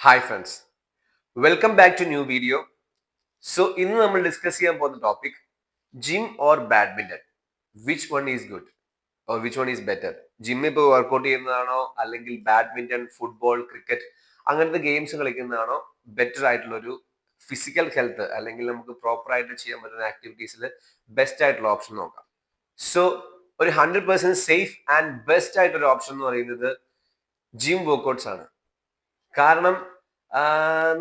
Hi friends welcome back to new video so ഇന്ന് നമ്മൾ discuss ചെയ്യാൻ പോകുന്ന topic gym or badminton which one is good or which one is better ജിമ്മിൽ ഇപ്പോൾ workout ചെയ്യുന്നതാണോ? അല്ലെങ്കിൽ ബാഡ്മിന്റൺ ഫുട്ബോൾ ക്രിക്കറ്റ് അങ്ങനത്തെ ഗെയിംസ് കളിക്കുന്നതാണോ? ബെറ്റർ ആയിട്ടുള്ള ഒരു ഫിസിക്കൽ ഹെൽത്ത് അല്ലെങ്കിൽ നമുക്ക് പ്രോപ്പർ ആയിട്ട് ചെയ്യാൻ പറ്റുന്ന ആക്ടിവിറ്റീസിൽ ബെസ്റ്റ് ആയിട്ടുള്ള ഓപ്ഷൻ നോക്കാം. സോ ഒരു hundred percent safe and best ആയിട്ടൊരു ഓപ്ഷൻ എന്ന് പറയുന്നത് ജിം വർക്കൗട്ട്സ് ആണ്. കാരണം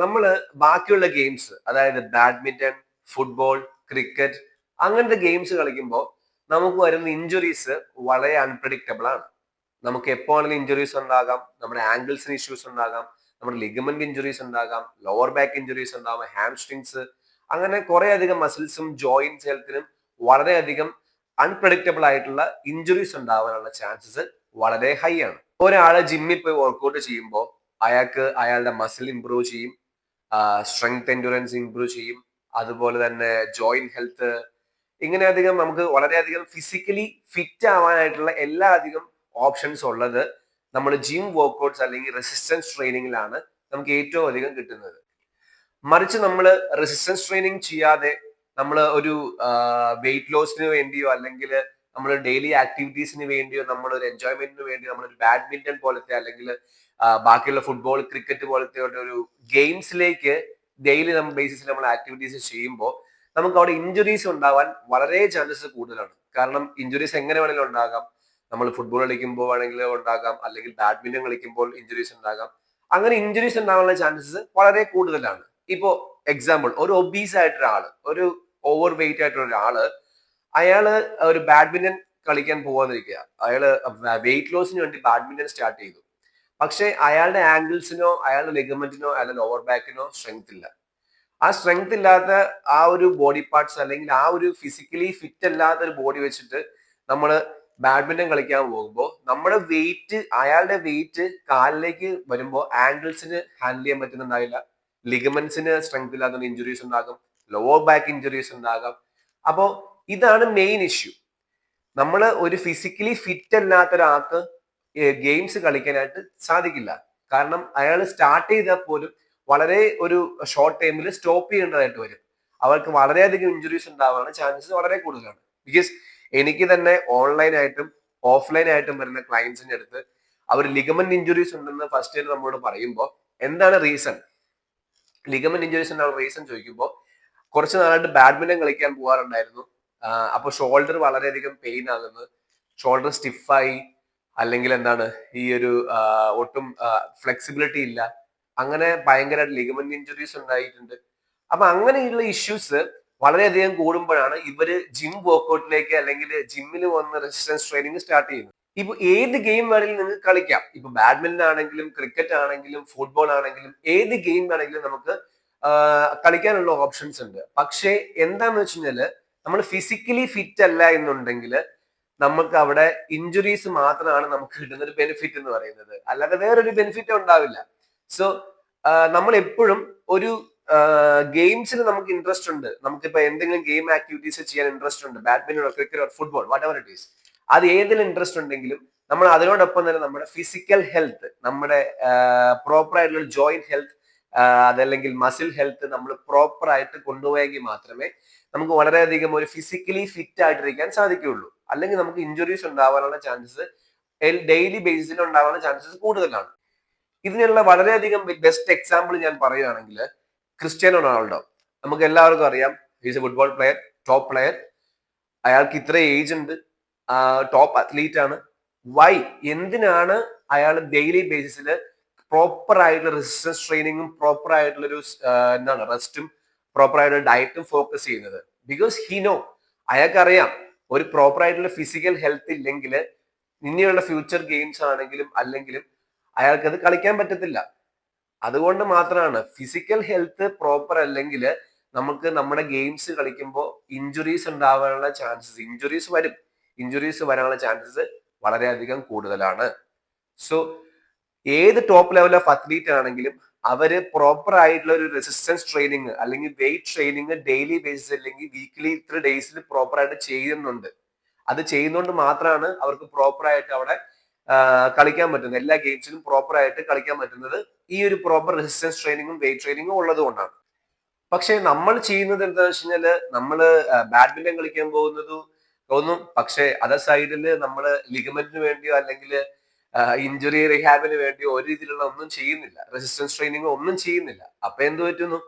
നമ്മൾ ബാക്കിയുള്ള ഗെയിംസ് അതായത് ബാഡ്മിന്റൺ ഫുട്ബോൾ ക്രിക്കറ്റ് അങ്ങനത്തെ ഗെയിംസ് കളിക്കുമ്പോൾ നമുക്ക് വരുന്ന ഇഞ്ചുറീസ് വളരെ അൺപ്രഡിക്റ്റബിൾ ആണ്. നമുക്ക് എപ്പോഴാണെങ്കിലും ഇഞ്ചുറീസ് ഉണ്ടാകാം നമ്മുടെ ആംഗിൾസിന് ഇഷ്യൂസ് ഉണ്ടാകാം നമ്മുടെ ലിഗമെന്റ് ഇഞ്ചുറീസ് ഉണ്ടാകാം ലോവർ ബാക്ക് ഇഞ്ചുറീസ് ഉണ്ടാകാം ഹാംസ്ട്രിങ്സ് അങ്ങനെ കുറെ അധികം മസിൽസും ജോയിന്റ്സ് ഹെൽത്തിനും വളരെയധികം അൺപ്രഡിക്റ്റബിൾ ആയിട്ടുള്ള ഇഞ്ചുറീസ് ഉണ്ടാവാനുള്ള ചാൻസസ് വളരെ ഹൈ ആണ്. ഒരാളെ ജിമ്മിൽ പോയി വർക്കൗട്ട് ചെയ്യുമ്പോൾ അയാൾക്ക് അയാളുടെ മസിൽ ഇമ്പ്രൂവ് ചെയ്യും സ്ട്രെങ്ത് എൻഡുറൻസ് ഇമ്പ്രൂവ് ചെയ്യും. അതുപോലെ തന്നെ ജോയിന്റ് ഹെൽത്ത് ഇങ്ങനെ അധികം നമുക്ക് വളരെയധികം ഫിസിക്കലി ഫിറ്റ് ആവാനായിട്ടുള്ള എല്ലാ അധികം ഓപ്ഷൻസ് ഉള്ളത് നമ്മൾ ജിം വർക്കൗട്ട്സ് അല്ലെങ്കിൽ റെസിസ്റ്റൻസ് ട്രെയിനിങ്ങിലാണ് നമുക്ക് ഏറ്റവും അധികം കിട്ടുന്നത്. മറിച്ച് നമ്മൾ റെസിസ്റ്റൻസ് ട്രെയിനിങ് ചെയ്യാതെ നമ്മൾ ഒരു വെയിറ്റ് ലോസിന് വേണ്ടിയോ അല്ലെങ്കിൽ നമ്മൾ ഡെയിലി ആക്ടിവിറ്റീസിന് വേണ്ടിയോ നമ്മൾ ഒരു എൻജോയ്മെന്റിന് വേണ്ടി നമ്മൾ ഒരു ബാഡ്മിന്റൺ പോലത്തെ അല്ലെങ്കിൽ ബാക്കിയുള്ള ഫുട്ബോൾ ക്രിക്കറ്റ് പോലത്തെ ഒരു ഗെയിംസിലേക്ക് ഡെയിലി നമ്മൾ ബേസിസിൽ നമ്മൾ ആക്ടിവിറ്റീസ് ചെയ്യുമ്പോൾ നമുക്ക് അവിടെ ഇഞ്ചുറീസ് ഉണ്ടാവാൻ വളരെ ചാൻസസ് കൂടുതലാണ്. കാരണം ഇഞ്ചുറീസ് എങ്ങനെ വേണമെങ്കിലും ഉണ്ടാകാം. നമ്മൾ ഫുട്ബോൾ കളിക്കുമ്പോൾ വേണമെങ്കിൽ ഉണ്ടാകാം. അല്ലെങ്കിൽ ബാഡ്മിന്റൺ കളിക്കുമ്പോൾ ഇഞ്ചുറീസ് ഉണ്ടാകാം. അങ്ങനെ ഇഞ്ചുറീസ് ഉണ്ടാകാനുള്ള ചാൻസസ് വളരെ കൂടുതലാണ്. ഇപ്പോ എക്സാമ്പിൾ ഒരു ഒബീസ് ആയിട്ടൊരാൾ ഒരു ഓവർ വെയിറ്റ് ആയിട്ടുള്ള ഒരാൾ അയാൾ ഒരു ബാഡ്മിന്റൺ കളിക്കാൻ പോകാതിരിക്കുക അയാൾ വെയിറ്റ് ലോസിന് വേണ്ടി ബാഡ്മിന്റൺ സ്റ്റാർട്ട് ചെയ്തു. പക്ഷെ അയാളുടെ ആംഗിൾസിനോ അയാളുടെ ലെഗമെന്റിനോ അയാളുടെ ലോവർ ബാക്കിനോ സ്ട്രെങ്ത് ഇല്ല. ആ സ്ട്രെങ്ത് ഇല്ലാത്ത ആ ഒരു ബോഡി പാർട്സ് അല്ലെങ്കിൽ ആ ഒരു ഫിസിക്കലി ഫിറ്റ് അല്ലാത്ത ഒരു ബോഡി വെച്ചിട്ട് നമ്മൾ ബാഡ്മിന്റൺ കളിക്കാൻ പോകുമ്പോൾ നമ്മുടെ വെയിറ്റ് അയാളുടെ വെയിറ്റ് കാലിലേക്ക് വരുമ്പോൾ ആംഗിൾസിന് ഹാൻഡിൽ ചെയ്യാൻ പറ്റുന്നുണ്ടാവില്ല ലിഗമെന്റ്സിന് സ്ട്രെങ്ത് ഇല്ലാത്ത ഇഞ്ചുറീസ് ഉണ്ടാകും. ലോവർ ബാക്ക് ഇഞ്ചുറീസ് ഉണ്ടാകാം. അപ്പോൾ ഇതാണ് മെയിൻ ഇഷ്യൂ നമ്മൾ ഒരു ഫിസിക്കലി ഫിറ്റ് അല്ലാത്ത ഒരാൾക്ക് ഗെയിംസ് കളിക്കാനായിട്ട് സാധിക്കില്ല. കാരണം അയാൾ സ്റ്റാർട്ട് ചെയ്താൽ പോലും വളരെ ഒരു ഷോർട്ട് ടൈമിൽ സ്റ്റോപ്പ് ചെയ്യേണ്ടതായിട്ട് വരും. അവർക്ക് വളരെയധികം ഇഞ്ചുറീസ് ഉണ്ടാവാനുള്ള ചാൻസസ് വളരെ കൂടുതലാണ്. ബിക്കോസ് എനിക്ക് തന്നെ ഓൺലൈനായിട്ടും ഓഫ്ലൈൻ ആയിട്ടും വരുന്ന ക്ലയൻസിന്റെ അടുത്ത് അവർ ലിഗമെന്റ് ഇഞ്ചുറീസ് ഉണ്ടെന്ന് ഫസ്റ്റ് ഇയർ നമ്മളോട് പറയുമ്പോൾ എന്താണ് റീസൺ ലിഗമെന്റ് ഇഞ്ചുറീസ് എന്നുള്ള റീസൺ ചോദിക്കുമ്പോൾ കുറച്ച് നാളായിട്ട് ബാഡ്മിന്റൺ കളിക്കാൻ പോകാറുണ്ടായിരുന്നു. അപ്പോൾ ഷോൾഡർ വളരെയധികം പെയിൻ ആകുന്നു. ഷോൾഡർ സ്റ്റിഫായി അല്ലെങ്കിൽ എന്താണ് ഈ ഒരു ഒട്ടും ഫ്ലെക്സിബിലിറ്റി ഇല്ല. അങ്ങനെ ഭയങ്കര ലിഗമെന്റ് ഇഞ്ചുറീസ് ഉണ്ടായിട്ടുണ്ട്. അപ്പൊ അങ്ങനെയുള്ള ഇഷ്യൂസ് വളരെയധികം കൂടുമ്പോഴാണ് ഇവർ ജിം വർക്കൗട്ടിലേക്ക് അല്ലെങ്കിൽ ജിമ്മിൽ വന്ന് റെസിസ്റ്റൻസ് ട്രെയിനിങ് സ്റ്റാർട്ട് ചെയ്യുന്നത്. ഇപ്പൊ ഏത് ഗെയിം വേണമെങ്കിലും നിങ്ങൾക്ക് കളിക്കാം. ഇപ്പൊ ബാഡ്മിന്റൺ ആണെങ്കിലും ക്രിക്കറ്റ് ആണെങ്കിലും ഫുട്ബോൾ ആണെങ്കിലും ഏത് ഗെയിം വേണമെങ്കിലും നമുക്ക് കളിക്കാനുള്ള ഓപ്ഷൻസ് ഉണ്ട്. പക്ഷേ എന്താന്ന് വെച്ച് കഴിഞ്ഞാൽ നമ്മൾ ഫിസിക്കലി ഫിറ്റ് അല്ല എന്നുണ്ടെങ്കിൽ നമുക്ക് അവിടെ ഇഞ്ചുറീസ് മാത്രമാണ് നമുക്ക് കിട്ടുന്ന ഒരു ബെനിഫിറ്റ് എന്ന് പറയുന്നത്. അല്ലാതെ വേറൊരു ബെനിഫിറ്റ് ഉണ്ടാവില്ല. സോ നമ്മൾ എപ്പോഴും ഒരു ഗെയിംസിന് നമുക്ക് ഇൻട്രസ്റ്റ് ഉണ്ട്. നമുക്കിപ്പോ എന്തെങ്കിലും ഗെയിം ആക്ടിവിറ്റീസ് ചെയ്യാൻ ഇൻട്രസ്റ്റ് ഉണ്ട്. Badminton cricket football whatever it is അത് ഏതെങ്കിലും ഇൻട്രസ്റ്റ് ഉണ്ടെങ്കിലും നമ്മൾ അതിനോടൊപ്പം തന്നെ നമ്മുടെ ഫിസിക്കൽ ഹെൽത്ത് നമ്മുടെ പ്രോപ്പർ ആയിട്ടുള്ള ജോയിന്റ് ഹെൽത്ത് അതല്ലെങ്കിൽ മസിൽ ഹെൽത്ത് നമ്മൾ പ്രോപ്പർ ആയിട്ട് കൊണ്ടുപോയെങ്കിൽ മാത്രമേ നമുക്ക് വളരെയധികം ഒരു ഫിസിക്കലി ഫിറ്റ് ആയിട്ടിരിക്കാൻ സാധിക്കുകയുള്ളൂ. അല്ലെങ്കിൽ നമുക്ക് ഇഞ്ചുറീസ് ഉണ്ടാവാനുള്ള ചാൻസസ് ഡെയിലി ബേസിസിൽ ഉണ്ടാവാനുള്ള ചാൻസസ് കൂടുതലാണ്. ഇതിനുള്ള വളരെയധികം ബെസ്റ്റ് എക്സാമ്പിൾ ഞാൻ പറയുകയാണെങ്കിൽ ക്രിസ്ത്യാനോ റൊണാൾഡോ. നമുക്ക് എല്ലാവർക്കും അറിയാം is a football player top player അയാൾക്ക് ഇത്ര ഏജ് ഉണ്ട്. ടോപ്പ് അത്ലീറ്റ് ആണ്. വൈ എന്തിനാണ് അയാൾ ഡെയിലി ബേസിസിൽ പ്രോപ്പർ ആയിട്ടുള്ള റെസിസ്റ്റൻസ് ട്രെയിനിങ്ങും പ്രോപ്പർ ആയിട്ടുള്ള ഒരു എന്താണ് റെസ്റ്റും പ്രോപ്പർ ആയിട്ടുള്ള ഡയറ്റും ഫോക്കസ് ചെയ്യുന്നത്. ബിക്കോസ് ഹി നോ അയാൾക്കറിയാം ഒരു പ്രോപ്പർ ആയിട്ടുള്ള ഫിസിക്കൽ ഹെൽത്ത് ഇല്ലെങ്കിൽ ഇനിയുള്ള ഫ്യൂച്ചർ ഗെയിംസ് ആണെങ്കിലും അല്ലെങ്കിലും അയാൾക്കത് കളിക്കാൻ പറ്റത്തില്ല. അതുകൊണ്ട് മാത്രമാണ് ഫിസിക്കൽ ഹെൽത്ത് പ്രോപ്പർ അല്ലെങ്കിൽ നമുക്ക് നമ്മുടെ ഗെയിംസ് കളിക്കുമ്പോൾ ഇഞ്ചുറീസ് ഉണ്ടാവാനുള്ള ചാൻസസ് ഇഞ്ചുറീസ് വരും. ഇഞ്ചുറീസ് വരാനുള്ള ചാൻസസ് വളരെയധികം കൂടുതലാണ്. സോ ഏത് ടോപ്പ് ലെവൽ ഓഫ് അത്ലീറ്റ് ആണെങ്കിലും അവർ പ്രോപ്പർ ആയിട്ടുള്ള ഒരു റെസിസ്റ്റൻസ് ട്രെയിനിങ് അല്ലെങ്കിൽ വെയിറ്റ് ട്രെയിനിങ് ഡെയിലി ബേസിസ് അല്ലെങ്കിൽ വീക്ക്ലി ഇത്ര ഡേയ്സിൽ പ്രോപ്പർ ആയിട്ട് ചെയ്യുന്നുണ്ട്. അത് ചെയ്യുന്നതുകൊണ്ട് മാത്രമാണ് അവർക്ക് പ്രോപ്പർ ആയിട്ട് അവിടെ കളിക്കാൻ പറ്റുന്നത്. എല്ലാ ഗെയിംസിലും പ്രോപ്പർ ആയിട്ട് കളിക്കാൻ പറ്റുന്നത് ഈ ഒരു പ്രോപ്പർ റെസിസ്റ്റൻസ് ട്രെയിനിങ്ങും വെയിറ്റ് ട്രെയിനിങ്ങും ഉള്ളത് കൊണ്ടാണ്. പക്ഷെ നമ്മൾ ചെയ്യുന്നത് എന്താണെന്ന് വെച്ച് കഴിഞ്ഞാൽ നമ്മൾ ബാഡ്മിന്റൺ കളിക്കാൻ പോകുന്നത് തോന്നും. പക്ഷെ അതർ സൈഡിൽ നമ്മൾ ലിഗമെന്റിന് വേണ്ടിയോ അല്ലെങ്കിൽ ഇഞ്ചുറി റിഹാബിന് വേണ്ടി ഒരു രീതിയിലുള്ള ഒന്നും ചെയ്യുന്നില്ല. റെസിസ്റ്റൻസ് ട്രെയിനിങ് ഒന്നും ചെയ്യുന്നില്ല. അപ്പൊ എന്ത് പറ്റുന്നു?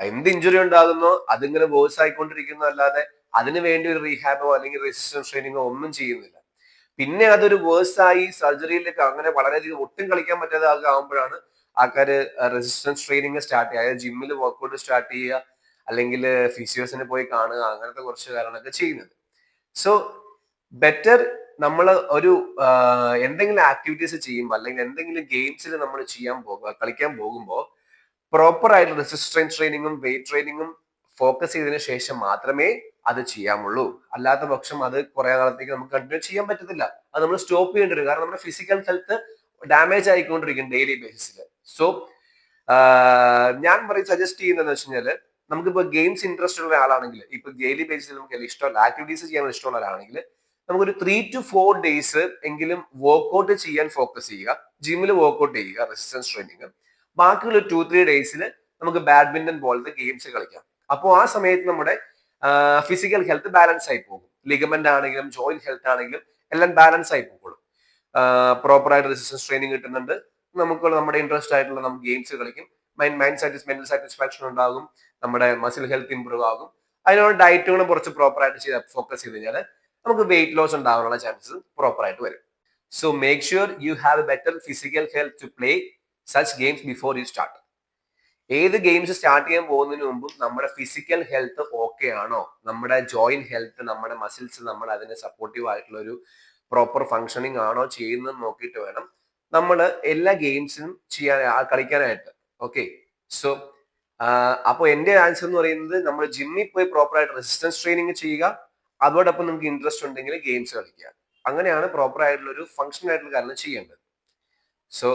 എന്ത് ഇഞ്ചുറി ഉണ്ടാകുന്നോ അതിങ്ങനെ വേഴ്സ് ആയിക്കൊണ്ടിരിക്കുന്നു അല്ലാതെ അതിനു വേണ്ടി ഒരു റീഹാബോ അല്ലെങ്കിൽ റെസിസ്റ്റൻസ് ട്രെയിനിങ്ങോ ഒന്നും ചെയ്യുന്നില്ല. പിന്നെ അതൊരു വേഴ്സ് ആയി സർജറിയിലേക്ക് അങ്ങനെ വളരെയധികം ഒട്ടും കളിക്കാൻ പറ്റാതെ ആകുമ്പോഴാണ് ആൾക്കാര് റെസിസ്റ്റൻസ് ട്രെയിനിങ് സ്റ്റാർട്ട് ചെയ്യുക. അതായത് ജിമ്മിൽ വർക്ക്ഔട്ട് സ്റ്റാർട്ട് ചെയ്യുക അല്ലെങ്കിൽ ഫിസിയോസിനെ പോയി കാണുക അങ്ങനത്തെ കുറച്ച് കാര്യങ്ങളൊക്കെ ചെയ്യുന്നത്. സോ ബെറ്റർ നമ്മൾ ഒരു എന്തെങ്കിലും ആക്ടിവിറ്റീസ് ചെയ്യുമ്പോൾ അല്ലെങ്കിൽ എന്തെങ്കിലും ഗെയിംസിൽ നമ്മൾ ചെയ്യാൻ പോകുക കളിക്കാൻ പോകുമ്പോൾ പ്രോപ്പർ ആയിട്ട് റെസിസ്റ്റൻസ് ട്രെയിനിങ്ങും വെയിറ്റ് ട്രെയിനിങ്ങും ഫോക്കസ് ചെയ്തതിനു ശേഷം മാത്രമേ അത് ചെയ്യാമുള്ളൂ. അല്ലാത്ത പക്ഷം അത് കുറെ കാലത്തേക്ക് നമുക്ക് കണ്ടിന്യൂ ചെയ്യാൻ പറ്റത്തില്ല. അത് നമ്മൾ സ്റ്റോപ്പ് ചെയ്യേണ്ടി വരും. കാരണം നമ്മുടെ ഫിസിക്കൽ ഹെൽത്ത് ഡാമേജ് ആയിക്കൊണ്ടിരിക്കും ഡെയിലി ബേസിസിൽ സോ ഞാൻ പറയും സജസ്റ്റ് ചെയ്യുന്നതെന്ന് വെച്ച് കഴിഞ്ഞാൽ നമുക്കിപ്പോൾ ഗെയിംസ് ഇൻട്രസ്റ്റ് ഉള്ള ഒരാളാണെങ്കിൽ ഇപ്പൊ ഡെയിലി ബേസിൽ നമുക്ക് ഇഷ്ടമുള്ള ആക്ടിവിറ്റീസ് ചെയ്യാൻ ഇഷ്ടമുള്ള ഒരാളാണെങ്കിൽ നമുക്കൊരു ത്രീ ടു ഫോർ ഡേയ്സ് എങ്കിലും വർക്ക്ഔട്ട് ചെയ്യാൻ ഫോക്കസ് ചെയ്യുക. ജിമ്മിൽ വർക്ക്ഔട്ട് ചെയ്യുക റെസിസ്റ്റൻസ് ട്രെയിനിങ് ബാക്കിയുള്ള ടു ത്രീ ഡേയ്സിൽ നമുക്ക് ബാഡ്മിന്റൺ പോലത്തെ ഗെയിംസ് കളിക്കാം. അപ്പോൾ ആ സമയത്ത് നമ്മുടെ ഫിസിക്കൽ ഹെൽത്ത് ബാലൻസ് ആയി പോകും. ലിഗമെന്റ് ആണെങ്കിലും ജോയിന്റ് ഹെൽത്ത് ആണെങ്കിലും എല്ലാം ബാലൻസ് ആയി പോകുള്ളൂ പ്രോപ്പർ ആയിട്ട് റെസിസ്റ്റൻസ് ട്രെയിനിങ് കിട്ടുന്നുണ്ട്. നമുക്ക് നമ്മുടെ ഇൻട്രസ്റ്റ് ആയിട്ടുള്ള നമുക്ക് ഗെയിംസ് കളിക്കും. മൈൻഡ് മൈൻഡ് സാറ്റിസ് മെന്റൽ സാറ്റിസ്ഫാക്ഷൻ ഉണ്ടാകും. നമ്മുടെ മസിൽ ഹെൽത്ത് ഇമ്പ്രൂവ് ആകും. അതിനുള്ള ഡയറ്റുകളും കുറച്ച് പ്രോപ്പറായിട്ട് ചെയ്ത് ഫോക്കസ് ചെയ്ത് കഴിഞ്ഞാൽ നമുക്ക് വെയിറ്റ് ലോസ് ഉണ്ടാവാനുള്ള ചാൻസസ് പ്രോപ്പർ ആയിട്ട് വരും. So make sure you have better physical health to play such games before you start ഏത് ഗെയിംസ് സ്റ്റാർട്ട് ചെയ്യാൻ പോകുന്നതിന് മുമ്പും നമ്മുടെ ഫിസിക്കൽ ഹെൽത്ത് ഓക്കെ ആണോ? നമ്മുടെ ജോയിന്റ് ഹെൽത്ത് നമ്മുടെ മസിൽസ് നമ്മൾ അതിനെ സപ്പോർട്ടീവ് ആയിട്ടുള്ള ഒരു പ്രോപ്പർ ഫങ്ഷനിങ് ആണോ ചെയ്യുന്നത് നോക്കിയിട്ട് വേണം നമ്മൾ എല്ലാ ഗെയിംസിനും ചെയ്യാൻ കളിക്കാനായിട്ട്. ഓക്കെ സോ അപ്പോൾ എന്റെ ആൻസർ എന്ന് പറയുന്നത് നമ്മൾ ജിമ്മിൽ പോയി പ്രോപ്പറായിട്ട് റെസിസ്റ്റൻസ് ട്രെയിനിങ് ചെയ്യുക അതോടൊപ്പം നിങ്ങൾക്ക് ഇൻട്രസ്റ്റ് ഉണ്ടെങ്കിൽ ഗെയിംസ് കളിക്കുക. അങ്ങനെയാണ് പ്രോപ്പർ ആയിട്ടുള്ള ഒരു ഫംഗ്ഷൻ ആയിട്ടുള്ള കാര്യം ചെയ്യേണ്ടത്. So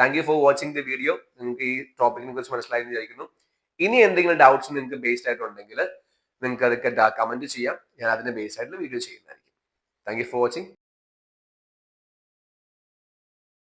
thank you for watching the video നിങ്ങൾക്ക് ഈ ടോപ്പിക്കിനെ കുറിച്ച് മനസ്സിലായി വിചാരിക്കുന്നു. ഇനി എന്തെങ്കിലും ഡൗട്ട്സ് നിങ്ങൾക്ക് ബേസ്ഡ് ആയിട്ടുണ്ടെങ്കിൽ നിങ്ങൾക്ക് അതൊക്കെ കമന്റ് ചെയ്യാം. ഞാൻ അതിന്റെ ബേസ് ആയിട്ടുള്ള വീഡിയോ ചെയ്യുന്നതായിരിക്കും. Thank you for watching